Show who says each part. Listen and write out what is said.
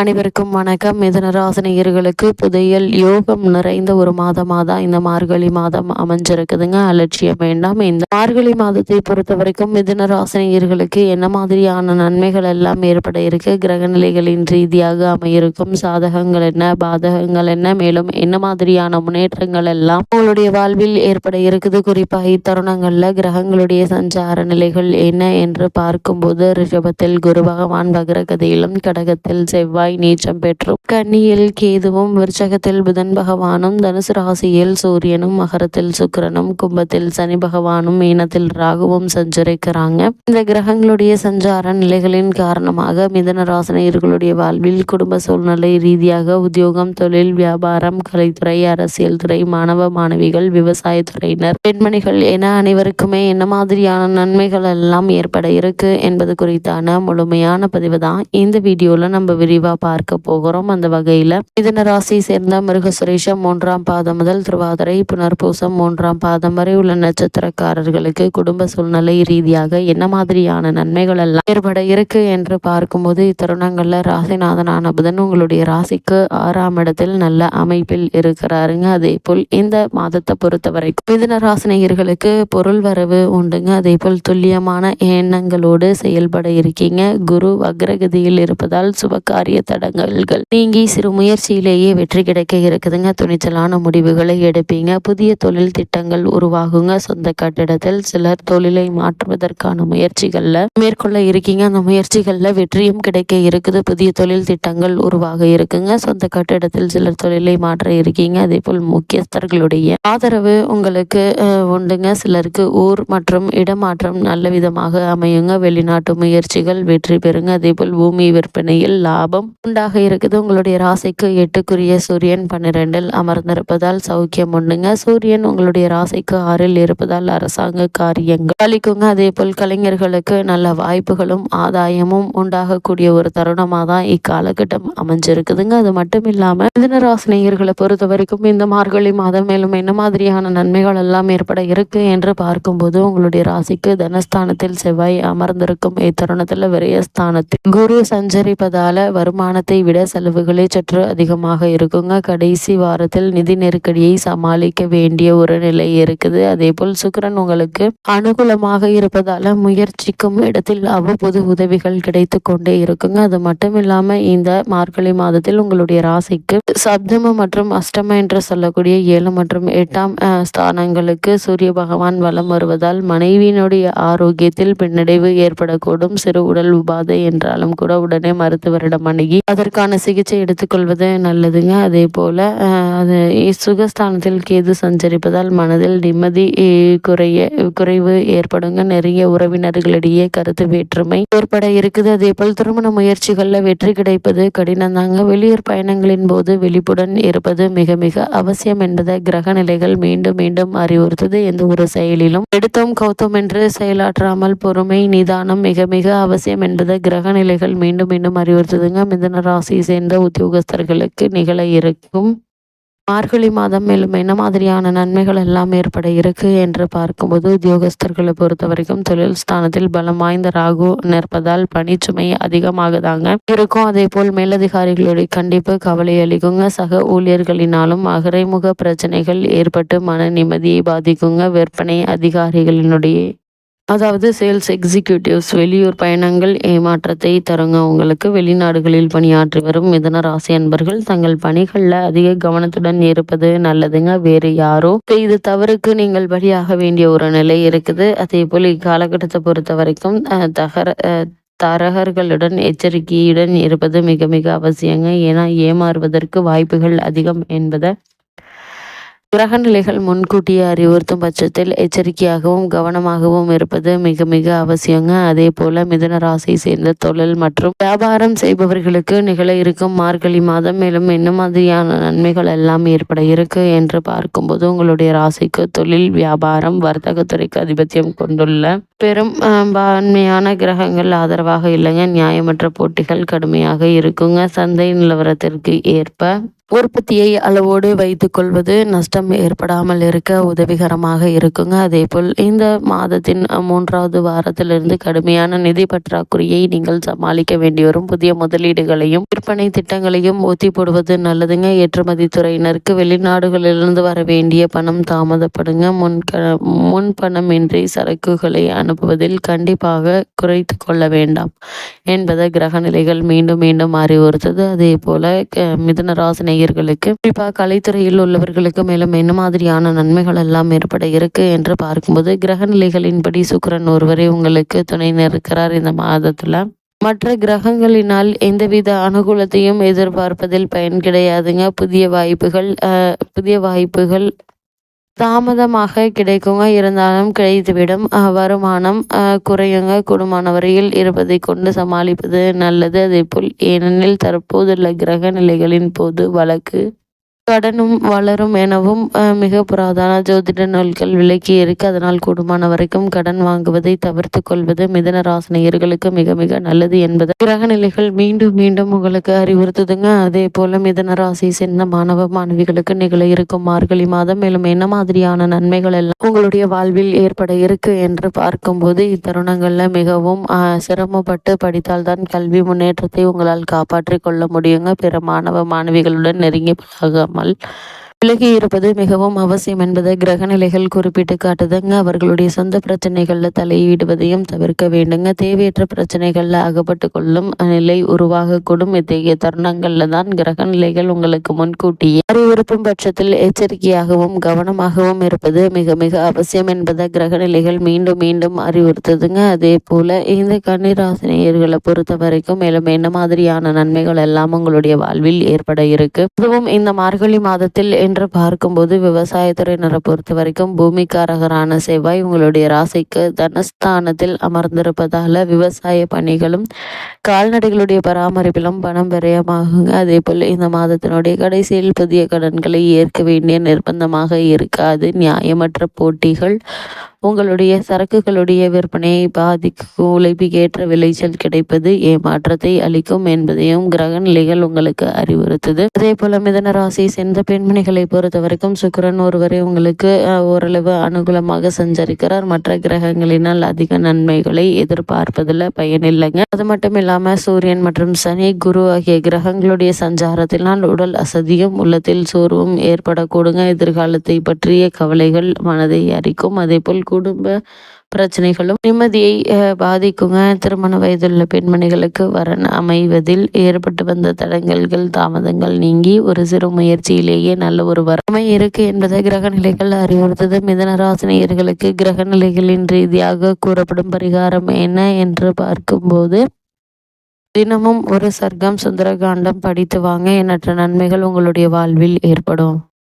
Speaker 1: அனைவருக்கும் வணக்கம். மிதனராசினியர்களுக்கு புதையல் யோகம் நிறைந்த ஒரு மாதமாக தான் இந்த மார்கழி மாதம் அமைஞ்சிருக்குதுங்க. அலட்சியம் வேண்டாம். இந்த மார்கழி மாதத்தை பொறுத்த வரைக்கும் மிதனராசினியர்களுக்கு என்ன மாதிரியான நன்மைகள் எல்லாம் ஏற்பட இருக்கு? கிரகநிலைகளின் ரீதியாக அமையிருக்கும் சாதகங்கள் என்ன? பாதகங்கள் என்ன? மேலும் என்ன மாதிரியான முன்னேற்றங்கள் எல்லாம் உங்களுடைய வாழ்வில் ஏற்பட இருக்குது? குறிப்பாக இத்தருணங்கள்ல கிரகங்களுடைய சஞ்சார நிலைகள் என்ன என்று பார்க்கும்போது ரிஷபத்தில் குரு பகவான் வக்ரகதியிலும் கடகத்தில் செவ்வாய் செவ்வாய் நீச்சம் பெற்றோம் கன்னியில் கேதுவும் விருச்சகத்தில் புதன் பகவானும் தனுசு ராசியில் சூரியனும் மகரத்தில் சுக்கரனும் கும்பத்தில் சனி பகவானும் மீனத்தில் ராகுவும் சஞ்சரிக்கிறாங்க. இந்த கிரகங்களுடைய சஞ்சார நிலைகளின் காரணமாக மிதன ராசனையர்களுடைய வாழ்வில் குடும்ப சூழ்நிலை ரீதியாக உத்தியோகம் தொழில் வியாபாரம் கலைத்துறை அரசியல் துறை மாணவ மாணவிகள் விவசாயத்துறையினர் பெண்மணிகள் என அனைவருக்குமே என்ன மாதிரியான நன்மைகள் எல்லாம் ஏற்பட இருக்கு என்பது குறித்தான முழுமையான பதிவு தான். இந்த வீடியோல நம்ம விரிவாக பார்க்க போகிறோம் அந்த வகையில். மிதன ராசி சேர்ந்த மிருக சுரேஷம் மூன்றாம் பாதம் முதல் திருவாதிரை புனர்பூசம் மூன்றாம் பாதம் வரை உள்ள நட்சத்திரக்காரர்களுக்கு குடும்ப சூழ்நிலை ரீதியாக என்ன மாதிரியான நன்மைகள் எல்லாம் ஏற்பட இருக்கு என்று பார்க்கும்போது இத்தருணங்கள்ல ராசிநாதனான புதன் உங்களுடைய ராசிக்கு ஆறாம் இடத்தில் நல்ல அமைப்பில் இருக்கிறாருங்க. அதே போல் இந்த மாதத்தை பொறுத்த வரைக்கும் மிதன ராசினியர்களுக்கு பொருள் வரவு உண்டுங்க. அதே போல் துல்லியமான எண்ணங்களோடு செயல்பட இருக்கீங்க. குரு வக்ரகதியில் இருப்பதால் சுபகாரிய தடங்கல்கள். நீங்கி சிறு முயற்சியிலேயே வெற்றி கிடைக்க இருக்குதுங்க. துணிச்சலான முடிவுகளை எடுப்பீங்க. புதிய தொழில் திட்டங்கள் உருவாகுங்க. சொந்த கட்டிடத்தில் சிலர் தொழிலை மாற்றுவதற்கான முயற்சிகள்ல மேற்கொள்ள இருக்கீங்க. அந்த முயற்சிகள்ல வெற்றியும் கிடைக்க இருக்குது. புதிய தொழில் திட்டங்கள் உருவாக இருக்குங்க. சொந்த கட்டிடத்தில் சிலர் தொழிலை மாற்ற இருக்கீங்க. அதே போல் முக்கியஸ்தர்களுடைய ஆதரவு உங்களுக்கு உண்டுங்க. சிலருக்கு ஊர் மற்றும் இடமாற்றம் நல்ல விதமாக அமையுங்க. வெளிநாட்டு முயற்சிகள் வெற்றி பெறுங்க. அதே போல் பூமி விற்பனையில் லாபம் உண்டாக இருக்குது. உங்களுடைய ராசிக்கு எட்டுக்குரிய சூரியன் பன்னிரெண்டில் அமர்ந்திருப்பதால் சௌக்கியம் உண்டுங்க. சூரியன் உங்களுடைய ராசிக்கு ஆறில் இருப்பதால் அரசாங்க காரியங்கள் அளிக்குங்க. அதே போல் கலைஞர்களுக்கு நல்ல வாய்ப்புகளும் ஆதாயமும் உண்டாகக்கூடிய ஒரு தருணமாக தான் இக்காலகட்டம் அமைஞ்சிருக்குதுங்க. அது மட்டும் இல்லாமல் மிதனராசினியர்களை பொறுத்த வரைக்கும் இந்த மார்கழி மாதம் மேலும் என்ன மாதிரியான நன்மைகள் எல்லாம் ஏற்பட இருக்கு என்று பார்க்கும்போது உங்களுடைய ராசிக்கு தனஸ்தானத்தில் செவ்வாய் அமர்ந்திருக்கும். இத்தருணத்தில் விரயஸ்தானத்தில் குரு சஞ்சரிப்பதால வருமான வருமானத்தை விட செலவுகளே சற்று அதிகமாக இருக்குங்க. கடைசி வாரத்தில் நிதி நெருக்கடியை சமாளிக்க வேண்டிய ஒரு நிலை இருக்குது. அதே போல் சுக்கரன் உங்களுக்கு அனுகூலமாக இருப்பதால முயற்சிக்கும் இடத்தில் அவ்வப்போது உதவிகள் கிடைத்து கொண்டே இருக்குங்க. அது மட்டும் இல்லாம இந்த மார்கழி மாதத்தில் உங்களுடைய ராசிக்கு சப்தம மற்றும் அஷ்டம என்று சொல்லக்கூடிய ஏழு மற்றும் எட்டாம் ஸ்தானங்களுக்கு சூரிய பகவான் வலம் வருவதால் மனைவியினுடைய ஆரோக்கியத்தில் பின்னடைவு ஏற்படக்கூடும். சிறு உடல் உபாதை என்றாலும் கூட உடனே மருத்துவரிடம் அணுகி அதற்கான சிகிச்சை எடுத்துக்கொள்வது நல்லதுங்க. அதே போல் அது சுகஸ்தானத்தில் கேது சஞ்சரிப்பதால் மனதில் நிம்மதி குறைய குறைவு ஏற்படுங்க. நிறைய உறவினர்களிடையே கருத்து வேற்றுமை ஏற்பட இருக்குது. அதே போல் திருமண முயற்சிகளில் வெற்றி கிடைப்பது கடினம் தாங்க. வெளியூர் பயணங்களின் போது விழிப்புடன் இருப்பது மிக மிக அவசியம் என்பதை கிரக நிலைகள் மீண்டும் மீண்டும் அறிவுறுத்தது. எந்த ஒரு செயலிலும் எடுத்தோம் கௌத்தம் என்று செயலாற்றாமல் பொறுமை நிதானம் மிக மிக அவசியம் என்பதை கிரக நிலைகள் மீண்டும் மீண்டும் அறிவுறுத்துதுங்க. மிதன ராசி சேர்ந்த உத்தியோகஸ்தர்களுக்கு நிகழ இருக்கும். மார்கழி மாதம் மேலும் என்ன மாதிரியான நன்மைகள் எல்லாம் ஏற்பட இருக்கு என்று பார்க்கும்போது உத்தியோகஸ்தர்களை பொறுத்த வரைக்கும் தொழில் ஸ்தானத்தில் பலம் வாய்ந்த ராகு நிற்பதால் பணிச்சுமை அதிகமாக தாங்க இருக்கும். அதே போல் மேலதிகாரிகளுடைய கண்டிப்பு கவலை அளிக்குங்க. சக ஊழியர்களினாலும் அகரைமுக பிரச்சனைகள் ஏற்பட்டு மன நிம்மதியை பாதிக்குங்க. விற்பனை அதிகாரிகளினுடைய அதாவது சேல்ஸ் எக்ஸிக்யூட்டிவ்ஸ் வெளியூர் பயணங்கள் ஏமாற்றத்தை தருங்க. உங்களுக்கு வெளிநாடுகளில் பணியாற்றி வரும் மிதன ராசி அன்பர்கள் தங்கள் பணிகளில் அதிக கவனத்துடன் இருப்பது நல்லதுங்க. வேறு யாரோ இது தவறுக்கு நீங்கள் பலியாக வேண்டிய ஒரு நிலை இருக்குது. அதே போல் இக்காலகட்டத்தை பொறுத்த வரைக்கும் தகர தரகர்களுடன் எச்சரிக்கையுடன் இருப்பது மிக மிக அவசியங்க. ஏன்னா ஏமாறுவதற்கு வாய்ப்புகள் அதிகம் என்பதை கிரக நிலைகள் முன்கூட்டியே அறிவுறுத்தும் பட்சத்தில் எச்சரிக்கையாகவும் கவனமாகவும் இருப்பது மிக மிக அவசியங்க. அதே போல மிதன ராசியை சேர்ந்த தொழில் மற்றும் வியாபாரம் செய்பவர்களுக்கு நிகழ இருக்கும் மார்கழி மாதம் மேலும் என்ன மாதிரியான நன்மைகள் எல்லாம் ஏற்பட இருக்கு என்று பார்க்கும்போது உங்களுடைய ராசிக்கு தொழில் வியாபாரம் வர்த்தகத்துறைக்கு அதிபத்தியம் கொண்டுள்ள பெரும் பான்மையான கிரகங்கள் ஆதரவாக இல்லைங்க. நியாயமற்ற போட்டிகள் கடுமையாக இருக்குங்க. சந்தை நிலவரத்திற்கு ஏற்ப உற்பத்தியை அளவோடு வைத்துக்கொள்வது நஷ்டம் ஏற்படாமல் இருக்க உதவிகரமாக இருக்குங்க. அதேபோல் இந்த மாதத்தின் மூன்றாவது வாரத்திலிருந்து கடுமையான நிதி பற்றாக்குறையை நீங்கள் சமாளிக்க வேண்டி வரும் புதிய முதலீடுகளையும் விற்பனை திட்டங்களையும் ஒத்தி போடுவது நல்லதுங்க. ஏற்றுமதி துறையினருக்கு வெளிநாடுகளிலிருந்து வர வேண்டிய பணம் தாமதப்படுங்க. முன் முன் பணமின்றி சரக்குகளை அனுப்புவதில் கண்டிப்பாக குறைத்து கொள்ள வேண்டாம் என்பதை கிரக நிலைகள் மீண்டும் மீண்டும் அறிவுறுத்தது. அதே போல மிதுன ராசினியர்களுக்கு குறிப்பாக கலைத்துறையில் உள்ளவர்களுக்கு மேலும் என்ன மாதிரியான நன்மைகள் எல்லாம் ஏற்பட இருக்கு என்று பார்க்கும்போது கிரக நிலைகளின்படி சுக்கரன் ஒருவரை உங்களுக்கு துணை நிற்கிறார் இந்த மாதத்துல. மற்ற கிரகங்களினால் எந்தவித அனுகூலத்தையும் எதிர்பார்ப்பதில் பயன் கிடையாதுங்க. புதிய வாய்ப்புகள் புதிய வாய்ப்புகள் தாமதமாக கிடைக்குங்க. இருந்தாலும் கிடைத்துவிடும். வருமானம் குறையுங்க. குடும்பமான வரையில் இருப்பதை கொண்டு சமாளிப்பது நல்லது. அதேபோல் ஏனெனில் தற்போதுள்ள கிரக நிலைகளின் போது வழக்கு கடனும் வளரும் எனவும் மிக புராதன ஜோதிட நூல்கள் விலக்கி இருக்கு. அதனால் கூடுமான வரைக்கும் கடன் வாங்குவதை தவிர்த்து கொள்வது மிதன ராசினியர்களுக்கு மிக மிக நல்லது என்பது. கிரக நிலைகள் மீண்டும் மீண்டும் உங்களுக்கு அறிவுறுத்துதுங்க. அதே போல மிதன ராசி சேர்ந்த மாணவ மாணவிகளுக்கு நிகழ இருக்கும் மார்கழி மாதம். மேலும் என்ன மாதிரியான நன்மைகள் எல்லாம் உங்களுடைய வாழ்வில் ஏற்பட இருக்கு என்று பார்க்கும்போது இத்தருணங்கள்ல மிகவும் சிரமப்பட்டு படித்தால்தான் கல்வி முன்னேற்றத்தை உங்களால் காப்பாற்றிக் கொள்ள முடியுங்க. பிற மாணவ மாணவிகளுடன் நெருங்கி பழகும் இல்லாமல் விலகி இருப்பது மிகவும் அவசியம் என்பதை கிரகநிலைகள் குறிப்பிட்டு காட்டுதுங்க. அவர்களுடைய சொந்த பிரச்சனைகளில் தலையிடுவதையும் தவிர்க்க வேண்டுங்க. தேவையற்ற பிரச்சனைகளில் அகப்பட்டு கொள்ளும் நிலை உருவாகக்கூடும். இத்தகைய தருணங்களில் தான் கிரக நிலைகள் உங்களுக்கு முன்கூட்டியே அறிவுறுத்தும் பட்சத்தில் எச்சரிக்கையாகவும் கவனமாகவும் இருப்பது மிக மிக அவசியம் என்பதை கிரகநிலைகள் மீண்டும் மீண்டும் அறிவுறுத்துதுங்க. அதே போல இந்த கன்னிராசினியர்களை பொறுத்த வரைக்கும் மேலும் என்ன மாதிரியான நன்மைகள் எல்லாம் உங்களுடைய வாழ்வில் ஏற்பட இருக்கு. அதுவும் இந்த மார்கழி மாதத்தில் என்று பார்க்கும்போது விவசாயத்துறையினரை பொறுத்த வரைக்கும் பூமிக்காரகரான செவ்வாய் உங்களுடைய ராசிக்கு தனஸ்தானத்தில் அமர்ந்திருப்பதால் விவசாய பணிகளும் கால்நடைகளுடைய பராமரிப்பிலும் பணம் விரயமாகுங்க. அதே போல் இந்த மாதத்தினுடைய கடைசியில் புதிய கடன்களை ஏற்க வேண்டிய நிர்பந்தமாக இருக்காது. நியாயமற்ற போட்டிகள் உங்களுடைய சரக்குகளுடைய விற்பனையை பாதிக்கும் உழைப்புக்கேற்ற விளைச்சல் கிடைப்பது ஏமாற்றத்தை அளிக்கும் என்பதையும் கிரக நிலைகள் உங்களுக்கு அறிவுறுத்துது. அதே போல மிதன ராசியை சென்ற பெண்மணிகளை பொறுத்த வரைக்கும் சுக்கரன் ஒருவரை உங்களுக்கு ஓரளவு அனுகூலமாக சஞ்சரிக்கிறார். மற்ற கிரகங்களினால் அதிக நன்மைகளை எதிர்பார்ப்பதில் பயனில்லைங்க அது மட்டும் இல்லாம சூரியன் மற்றும் சனி குரு ஆகிய கிரகங்களுடைய சஞ்சாரத்தினால் உடல் அசதியும் உள்ளத்தில் சோர்வும் ஏற்படக்கூடுங்க. எதிர்காலத்தை பற்றிய கவலைகள் மனதை அரிக்கும். அதே போல் குடும்ப பிரச்சனைகளும் நிம்மதியை பாதிக்குங்க. திருமண வயதுள்ள பெண்மணிகளுக்கு வரன் அமைவதில் ஏற்பட்டு வந்த தடங்கல்கள் தாமதங்கள் நீங்கி ஒரு சிறு முயற்சியிலேயே நல்ல ஒரு வரமை இருக்கு என்பதை கிரகநிலைகள் அறிவுறுத்தது. மிதனராசினியர்களுக்கு கிரகநிலைகளின் ரீதியாக கூறப்படும் பரிகாரம் என்ன என்று பார்க்கும்போது தினமும் ஒரு சர்க்கம் சுந்தரகாண்டம் படித்து வாங்க எண்ணற்ற நன்மைகள் உங்களுடைய வாழ்வில் ஏற்படும்.